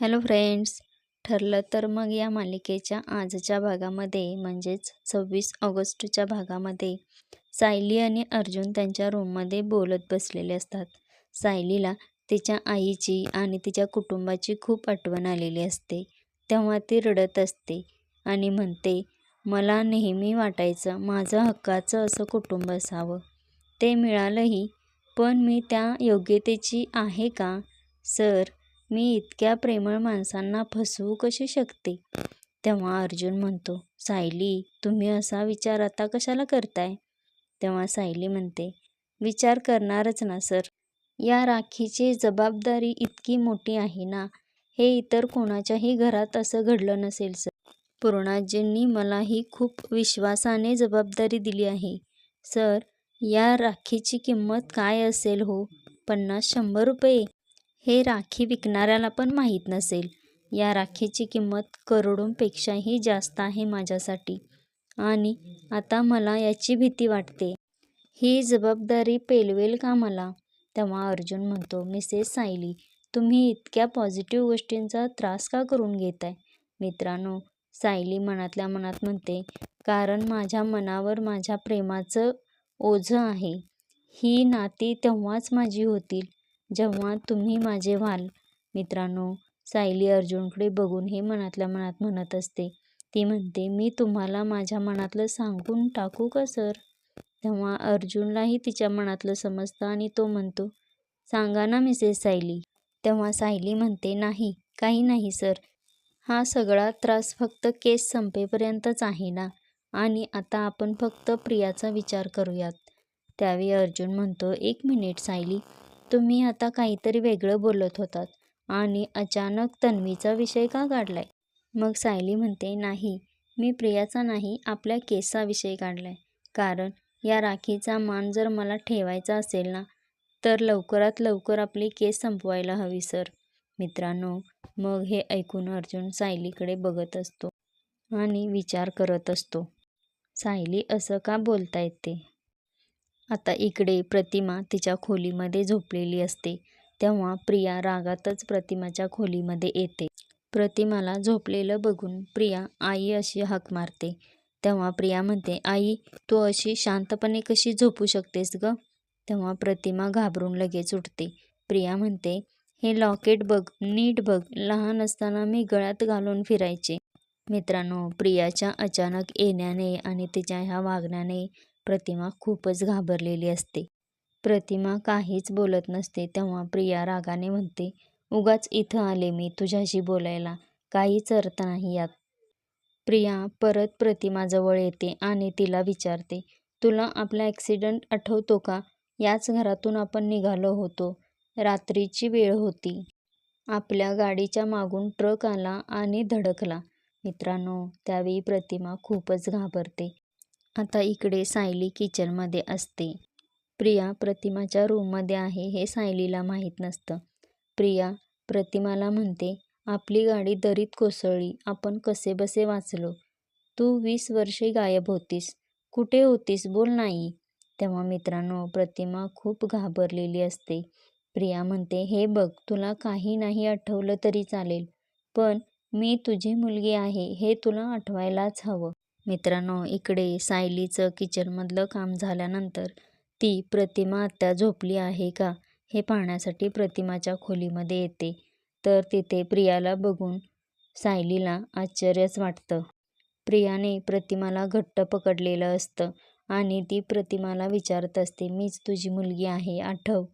Hello friends ठरलं तर मग या मालिकेच्या आजच्या भागामध्ये म्हणजेच सव्वीस ऑगस्टच्या भागामध्ये सायली आणि अर्जुन त्यांच्या रूममध्ये बोलत बसलेले असतात. सायलीला तिच्या आईची आणि तिच्या कुटुंबाची खूप आठवण आलेली असते. तेव्हा ती रडत असते आणि म्हणते मला नेहमी वाटायचं माझं हक्काचं असं कुटुंब असावं. ते मिळालंही पण मी त्या योग्यतेची आहे का? सर मी इतक्या प्रेमळ माणसांना फसवू कशी शकते? तेव्हा अर्जुन म्हणतो सायली तुम्ही असा विचार आता कशाला करताय? तेव्हा सायली म्हणते विचार करणारच ना सर. या राखीची जबाबदारी इतकी मोठी आहे ना हे इतर कोणाच्याही घरात असं घडलं नसेल सर. पूर्णाजींनी मला ही खूप विश्वासाने जबाबदारी दिली आहे. सर या राखीची किंमत काय असेल हो? पन्नास शंभर रुपये. हे राखी विकणाऱ्याला पण माहीत नसेल. या राखीची किंमत करोडोंपेक्षाही जास्त आहे माझ्यासाठी. आणि आता मला याची भीती वाटते. ही जबाबदारी पेलवेल का मला? तेव्हा अर्जुन म्हणतो मिसेस सायली तुम्ही इतक्या पॉझिटिव्ह गोष्टींचा त्रास का करून घेताय? मित्रांनो सायली मनातल्या मनात म्हणते कारण माझ्या मनावर माझ्या प्रेमाचं ओझं आहे. ही नाती तेव्हाच माझी होतील. जेव्हा तुम्ही माझे व्हाल मित्रांनो सायली अर्जुनकडे बघून हे मनातल्या मनात म्हणत असते. ती म्हणते मी तुम्हाला माझ्या मनातलं सांगून टाकू का सर? तेव्हा अर्जुनलाही तिच्या मनातलं समजतं आणि तो म्हणतो सांगा ना मिसेस सायली. तेव्हा सायली म्हणते नाही काही नाही सर. हा सगळा त्रास फक्त केस संपेपर्यंतच आहे ना? आणि आता आपण फक्त प्रियाचा विचार करूयात. त्यावेळी अर्जुन म्हणतो एक मिनिट सायली. तुम्ही आता काहीतरी वेगळं बोलत होतात आणि अचानक तन्वीचा विषय का काढलाय? मग सायली म्हणते नाही मी प्रियाचा नाही आपल्या केसचा विषय काढलाय. कारण या राखीचा मान जर मला ठेवायचा असेल ना तर लवकरात लवकर आपली केस संपवायला हवी सर. मित्रांनो मग हे ऐकून अर्जुन सायलीकडे बघत असतो आणि विचार करत असतो. सायली असं का बोलता येते आता इकडे प्रतिमा तिच्या खोलीमध्ये झोपलेली असते. तेव्हा प्रिया रागातच प्रतिमाच्या खोलीमध्ये येते. प्रतिमाला झोपलेलं बघून प्रिया आई अशी हाक मारते. तेव्हा प्रिया म्हणते आई तू अशी शांतपणे कशी झोपू शकतेस ग? तेव्हा प्रतिमा घाबरून लगेच उठते. प्रिया म्हणते हे लॉकेट बघ नीट बघ लहान असताना मी गळ्यात घालून फिरायचे. मित्रांनो प्रियाच्या अचानक येण्याने आणि तिच्या ह्या वागण्याने प्रतिमा खूपच घाबरलेली असते. प्रतिमा काहीच बोलत नसते तेव्हा प्रिया रागाने म्हणते उगाच इथं आले मी तुझ्याशी बोलायला. काहीच अर्थ नाही यात. प्रिया परत प्रतिमाजवळ येते आणि तिला विचारते तुला आपला ॲक्सिडंट आठवतो का? याच घरातून आपण निघालो होतो. रात्रीची वेळ होती. आपल्या गाडीच्या मागून ट्रक आला आणि धडकला. मित्रांनो त्यावेळी प्रतिमा खूपच घाबरते. आता इकडे सायली किचनमध्ये असते. प्रिया प्रतिमाच्या रूममध्ये आहे हे सायलीला माहीत नसतं. प्रिया प्रतिमाला म्हणते आपली गाडी दरीत कोसळली. आपण कसे बसे वाचलो? तू वीस वर्षे गायब होतीस. कुठे होतीस बोल नाही. तेव्हा मित्रांनो प्रतिमा खूप घाबरलेली असते. प्रिया म्हणते हे बघ तुला काही नाही आठवलं तरी चालेल. पण मी तुझी मुलगी आहे. हे तुला आठवायलाच हवं. मित्रांनो इकडे सायलीचं किचनमधलं काम झाल्यानंतर ती प्रतिमा आत्या झोपली आहे का हे पाहण्यासाठी प्रतिमाच्या खोलीमध्ये येते. तर तिथे प्रियाला बघून सायलीला आश्चर्यच वाटतं. प्रियाने प्रतिमाला घट्ट पकडलेलं असतं आणि ती प्रतिमाला विचारत असते मीच तुझी मुलगी आहे आठव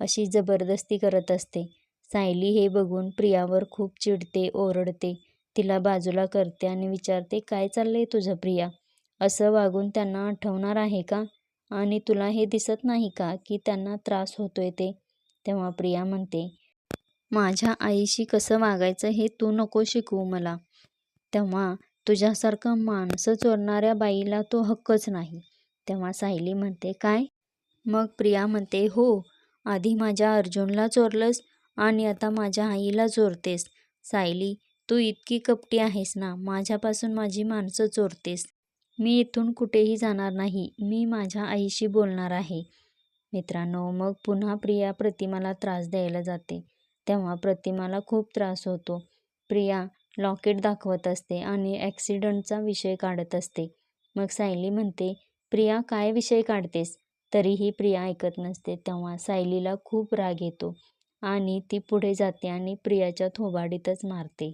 अशी जबरदस्ती करत असते. सायली हे बघून प्रियावर खूप चिडते ओरडते. तिला बाजूला करते आणि विचारते काय चाललंय तुझं प्रिया? असं वागून त्यांना आठवणार आहे का? आणि तुला हे दिसत नाही का की त्यांना त्रास होतोय ते? तेव्हा प्रिया म्हणते माझ्या आईशी कसं वागायचं हे तू नको शिकवू मला. तेव्हा तुझ्यासारखं माणसं चोरणाऱ्या बाईला तो हक्कच नाही. तेव्हा सायली म्हणते काय? मग प्रिया म्हणते हो आधी माझ्या अर्जुनला चोरलंस आणि आता माझ्या आईला चोरतेस. सायली तू इतकी कपटी आहेस ना माझ्यापासून माझी माणसं चोरतेस. मी इथून कुठेही जाणार नाही मी माझ्या आईशी बोलणार आहे. मित्रांनो मग पुन्हा प्रिया प्रतिमाला त्रास द्यायला जाते. तेव्हा प्रतिमाला खूप त्रास होतो. प्रिया लॉकेट दाखवत असते आणि ॲक्सिडंटचा विषय काढत असते. मग सायली म्हणते प्रिया काय विषय काढतेस? तरीही प्रिया ऐकत नसते. तेव्हा सायलीला खूप राग येतो आणि ती पुढे जाते आणि प्रियाच्या थोबाडीतच मारते.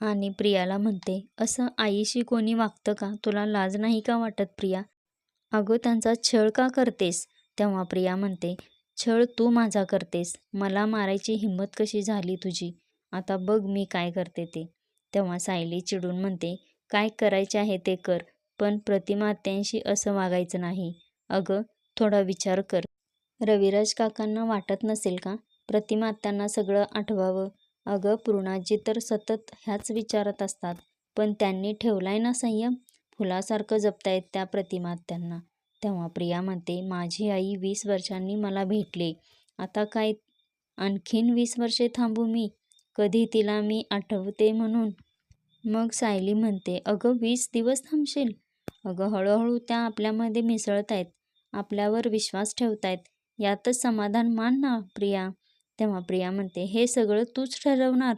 आणि प्रियाला म्हणते असं आईशी कोणी वागतं का? तुला लाज नाही का वाटत प्रिया? अगं त्यांचा छळ का करतेस? तेव्हा प्रिया म्हणते छळ तू माझा करतेस. मला मारायची हिंमत कशी झाली तुझी? आता बघ मी काय करते ते. तेव्हा सायली चिडून म्हणते काय करायचे आहे ते कर पण प्रतिमात्यांशी असं वागायचं नाही. अगं थोडा विचार कर. रविराज काकांना वाटत नसेल का? प्रतिमात्यांना सगळं आठवावं. अगं पूर्णाजी तर सतत ह्याच विचारत असतात पण त्यांनी ठेवलाय ना संयम? फुलासारखं जपतायत त्या प्रतिमा त्यांना. तेव्हा प्रिया म्हणते माझी आई वीस वर्षांनी मला भेटले. आता काय आणखीन वीस वर्षे थांबू मी? कधी तिला मी आठवते म्हणून? मग सायली म्हणते अगं वीस दिवस थांबशील? अगं हळूहळू त्या आपल्यामध्ये मिसळत आहेत आपल्यावर विश्वास ठेवतायत. यातच समाधान मान ना प्रिया. तेव्हा प्रिया म्हणते हे सगळं तूच ठरवणार?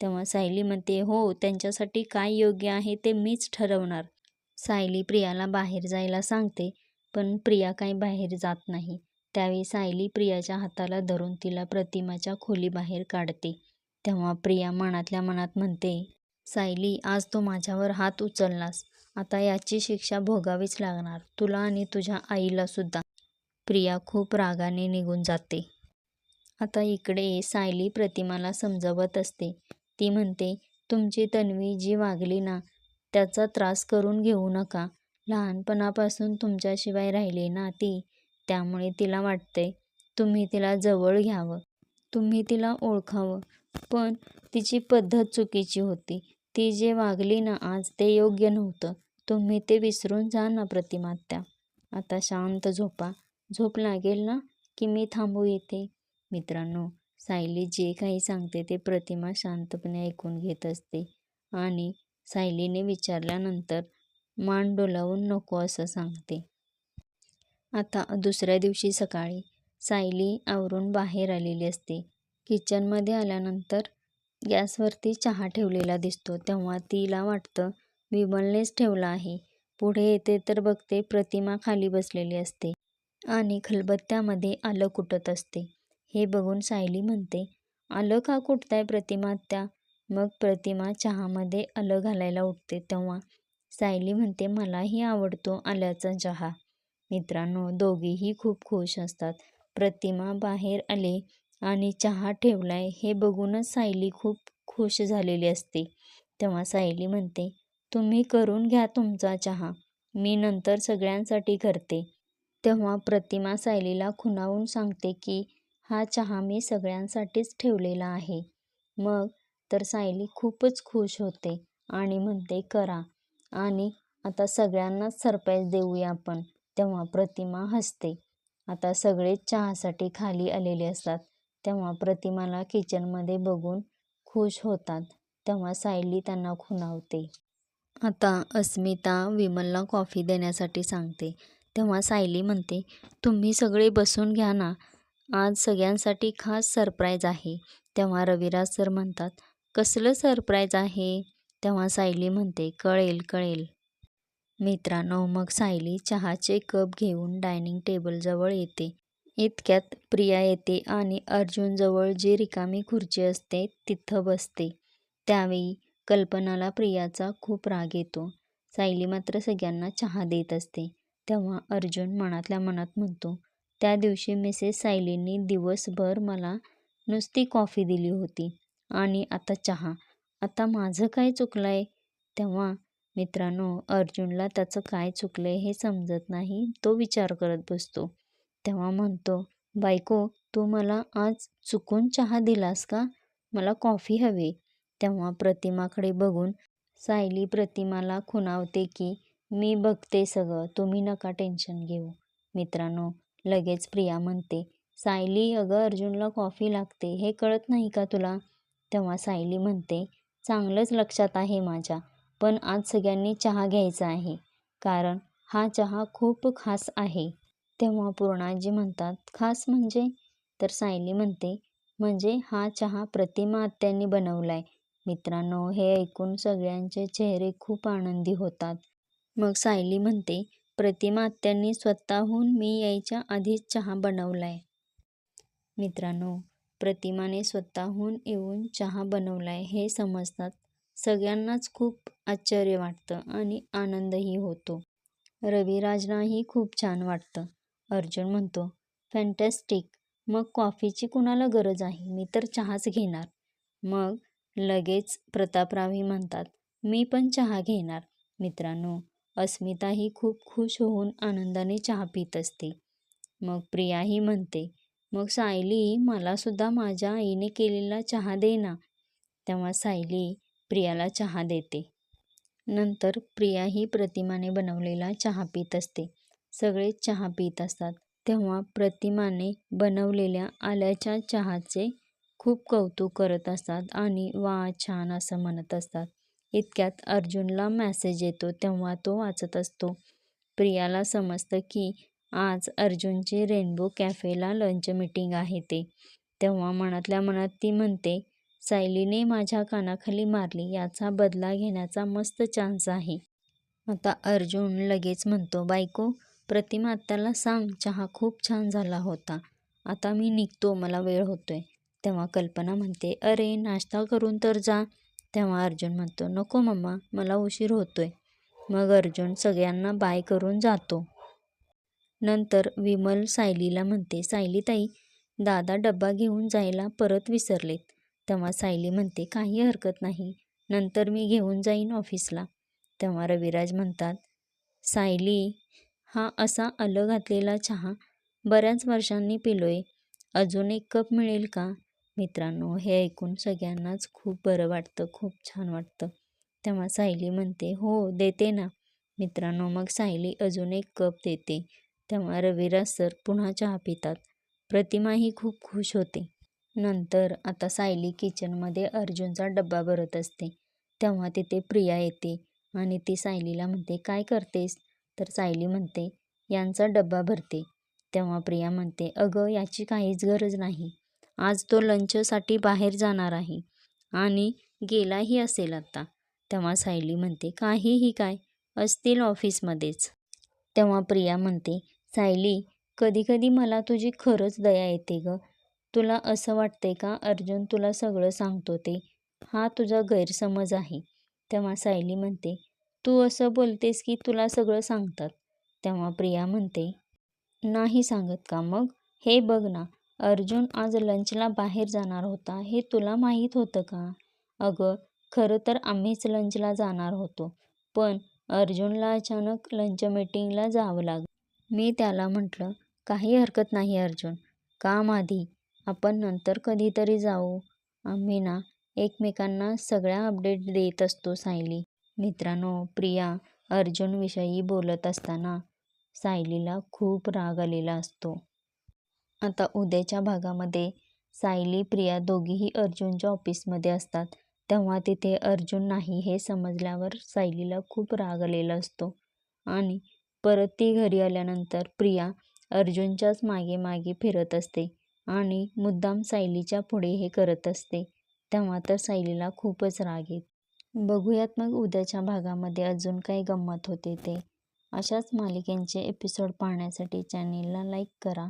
तेव्हा सायली म्हणते हो त्यांच्यासाठी काय योग्य आहे ते मीच ठरवणार. सायली प्रियाला बाहेर जायला सांगते पण प्रिया काही बाहेर जात नाही. त्यावेळी सायली प्रियाच्या हाताला धरून तिला प्रतिमाच्या खोलीबाहेर काढते. तेव्हा प्रिया मनातल्या मनात म्हणते सायली आज तू माझ्यावर हात उचललास. आता याची शिक्षा भोगावीच लागणार तुला आणि तुझ्या आईला सुद्धा. प्रिया खूप रागाने निघून जाते. आता इकडे सायली प्रतिमाला समजावत असते. ती म्हणते तुमची तन्वी जी वागली ना त्याचा त्रास करून घेऊ नका. लहानपणापासून तुमच्याशिवाय राहिली ना ती त्यामुळे तिला वाटते तुम्ही तिला जवळ घ्यावं. तुम्ही तिला ओळखावं. पण तिची पद्धत चुकीची होती. ती जे वागली ना आज ते योग्य नव्हतं. तुम्ही ते विसरून जा ना प्रतिमात्या आता शांत झोपा. झोप लागेल ना की मी थांबू येते मित्रांनो सायली जे काही सांगते ते प्रतिमा शांतपणे ऐकून घेत असते आणि सायलीने विचारल्यानंतर मान डोलावून नको असं सांगते. आता दुसऱ्या दिवशी सकाळी सायली आवरून बाहेर आलेली असते. किचनमध्ये आल्यानंतर गॅसवरती चहा ठेवलेला दिसतो. तेव्हा तिला वाटतं विमलनेच ठेवला आहे. पुढे येते तर बघते प्रतिमा खाली बसलेली असते आणि खलबत्त्यामध्ये आलं कुटत असते. हे बघून सायली म्हणते आलं का कुठताय प्रतिमा त्या मग प्रतिमा चहामध्ये आलं घालायला उठते तेव्हा. सायली म्हणते मलाही आवडतो आल्याचा चहा. मित्रांनो दोघीही खूप खुश असतात. प्रतिमा बाहेर आले आणि चहा ठेवलाय हे बघूनच सायली खूप खुश झालेली असते. तेव्हा सायली म्हणते तुम्ही करून घ्या तुमचा चहा मी नंतर सगळ्यांसाठी करते. तेव्हा प्रतिमा सायलीला खुणावून सांगते की हा चहा मी सगळ्यांसाठीच ठेवलेला आहे. मग तर सायली खूपच खुश होते आणि म्हणते करा. आणि आता सगळ्यांनाच सरप्राईज देऊया आपण. तेव्हा प्रतिमा हसते. आता सगळेच चहासाठी खाली आलेले असतात. तेव्हा प्रतिमाला किचनमध्ये बघून खुश होतात. तेव्हा सायली त्यांना खुणावते. आता अस्मिता विमलला कॉफी देण्यासाठी सांगते. तेव्हा सायली म्हणते तुम्ही सगळे बसून घ्या ना. आज सगळ्यांसाठी खास सरप्राईज आहे. तेव्हा रविराज सर म्हणतात कसलं सरप्राईज आहे? तेव्हा सायली म्हणते कळेल कळेल. मित्रांनो मग सायली चहाचे कप घेऊन डायनिंग टेबलजवळ येते. इतक्यात प्रिया येते आणि अर्जुनजवळ जी रिकामी खुर्ची असते तिथं बसते. त्यावेळी कल्पनाला प्रियाचा खूप राग येतो. सायली मात्र सगळ्यांना चहा देत असते. तेव्हा अर्जुन मनातल्या मनात म्हणतो त्या दिवशी मिसेस सायलींनी दिवसभर मला नुसती कॉफी दिली होती आणि आता चहा. आता माझं काय चुकलं आहे तेव्हा मित्रांनो अर्जुनला त्याचं काय चुकलं हे समजत नाही तो विचार करत बसतो. तेव्हा म्हणतो बायको तू मला आज चुकून चहा दिलास का? मला कॉफी हवी. तेव्हा प्रतिमाकडे बघून सायली प्रतिमाला खुणावते की मी बघते सगळं तुम्ही नका टेन्शन घेऊ. मित्रांनो लगेच प्रिया म्हणते सायली अगं अर्जुनला कॉफी लागते हे कळत नाही का तुला? तेव्हा सायली म्हणते चांगलंच लक्षात आहे माझ्या पण आज सगळ्यांनी चहा घ्यायचा आहे कारण हा चहा खूप खास आहे. तेव्हा पूर्णाजी म्हणतात खास म्हणजे? तर सायली म्हणते म्हणजे हा चहा प्रतिमा आत्यांनी बनवलाय. मित्रांनो हे ऐकून सगळ्यांचे चेहरे खूप आनंदी होतात. मग सायली म्हणते प्रतिमा आत्यांनी स्वतःहून मी यायच्या आधीच चहा बनवलाय. मित्रांनो प्रतिमाने स्वतःहून येऊन चहा बनवलाय हे समजतात. सगळ्यांनाच खूप आश्चर्य वाटतं आणि आनंदही होतो. रविराजनाही खूप छान वाटतं. अर्जुन म्हणतो फॅन्टॅस्टिक. मग कॉफीची कुणाला गरज आहे? मी तर चहाच घेणार. मग लगेच प्रतापरावही म्हणतात मी पण चहा घेणार. मित्रांनो अस्मिताही खूप खुश होऊन आनंदाने चहा पित असते. मग प्रियाही म्हणते मग सायली मलासुद्धा माझ्या आईने केलेला चहा दे ना. तेव्हा सायली प्रियाला चहा देते. नंतर प्रिया ही प्रतिमाने बनवलेला चहा पित असते. सगळे चहा पित असतात. तेव्हा प्रतिमाने बनवलेल्या आल्याच्या चहाचे खूप कौतुक करत असतात आणि वा छान असं म्हणत असतात. इतक्यात अर्जुनला मॅसेज येतो तेव्हा तो वाचत असतो. प्रियाला समजतं की आज अर्जुनची रेनबो कॅफेला लंच मीटिंग आहे ते. तेव्हा मनातल्या मनात ती म्हणते सायलीने माझ्या कानाखाली मारली याचा बदला घेण्याचा मस्त चान्स आहे. आता अर्जुन लगेच म्हणतो बायको प्रतिमा आत्याला सांग चहा खूप छान झाला होता. आता मी निघतो मला वेळ होतोय. तेव्हा कल्पना म्हणते अरे नाश्ता करून तर जा. तेव्हा अर्जुन म्हणतो नको मम्मा मला उशीर होतोय. मग अर्जुन सगळ्यांना बाय करून जातो. नंतर विमल सायलीला म्हणते सायली ताई दादा डब्बा घेऊन जायला परत विसरलेत. तेव्हा सायली म्हणते काही हरकत नाही नंतर मी घेऊन जाईन ऑफिसला. तेव्हा रविराज म्हणतात सायली हा असा अलग घातलेला चहा बऱ्याच वर्षांनी पिलोय अजून एक कप मिळेल का? मित्रांनो हे ऐकून सगळ्यांनाच खूप बरं वाटतं खूप छान वाटतं. तेव्हा सायली म्हणते हो देते ना. मित्रांनो मग सायली अजून एक कप देते. तेव्हा रविराज सर पुन्हा चहा पितात. प्रतिमाही खूप खुश होते. नंतर आता सायली किचनमध्ये अर्जुनचा डब्बा भरत असते. तेव्हा तिथे प्रिया येते आणि ती सायलीला म्हणते काय करतेस? तर सायली म्हणते यांचा डब्बा भरते. तेव्हा प्रिया म्हणते अगं याची काहीच गरज नाही. आज तो लंचसाठी बाहेर जाणार आहे. आणि गेलाही असेल आता. तेव्हा सायली म्हणते काहीही काय असतील ऑफिसमध्येच. तेव्हा प्रिया म्हणते सायली कधीकधी मला तुझी खरंच दया येते ग. तुला असं वाटते का अर्जुन तुला सगळं सांगतो ते? हा तुझा गैरसमज आहे. तेव्हा सायली म्हणते तू असं बोलतेस की तुला सगळं सांगतात. तेव्हा प्रिया म्हणते नाही सांगत का मग? हे बघ ना अर्जुन आज लंचला बाहेर जाणार होता. हे तुला माहीत होतं का? अगं खरं तर आम्हीच लंचला जाणार होतो. पण अर्जुनला अचानक लंच मीटिंगला जावं लागलं. मी त्याला म्हटलं काही हरकत नाही अर्जुन. काम आधी आपण नंतर कधीतरी जाऊ. आम्ही ना एकमेकांना सगळ्या अपडेट देत असतो सायली. मित्रांनो प्रिया अर्जुनविषयी बोलत असताना सायलीला खूप राग आलेला असतो. आता उद्याच्या भागामध्ये सायली प्रिया दोघीही अर्जुनच्या ऑफिसमध्ये असतात. तेव्हा तिथे अर्जुन नाही हे समजल्यावर सायलीला खूप राग आलेला असतो. आणि परत ती घरी आल्यानंतर प्रिया अर्जुनच्याच मागे मागे फिरत असते आणि मुद्दाम सायलीच्या पुढे हे करत असते. तेव्हा तर सायलीला खूपच राग येत. बघूयात मग उद्याच्या भागामध्ये अजून काही गंमत होते ते. अशाच मालिकेंचे एपिसोड पाहण्यासाठी चॅनेलला लाईक करा.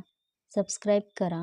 सबस्क्राईब करा.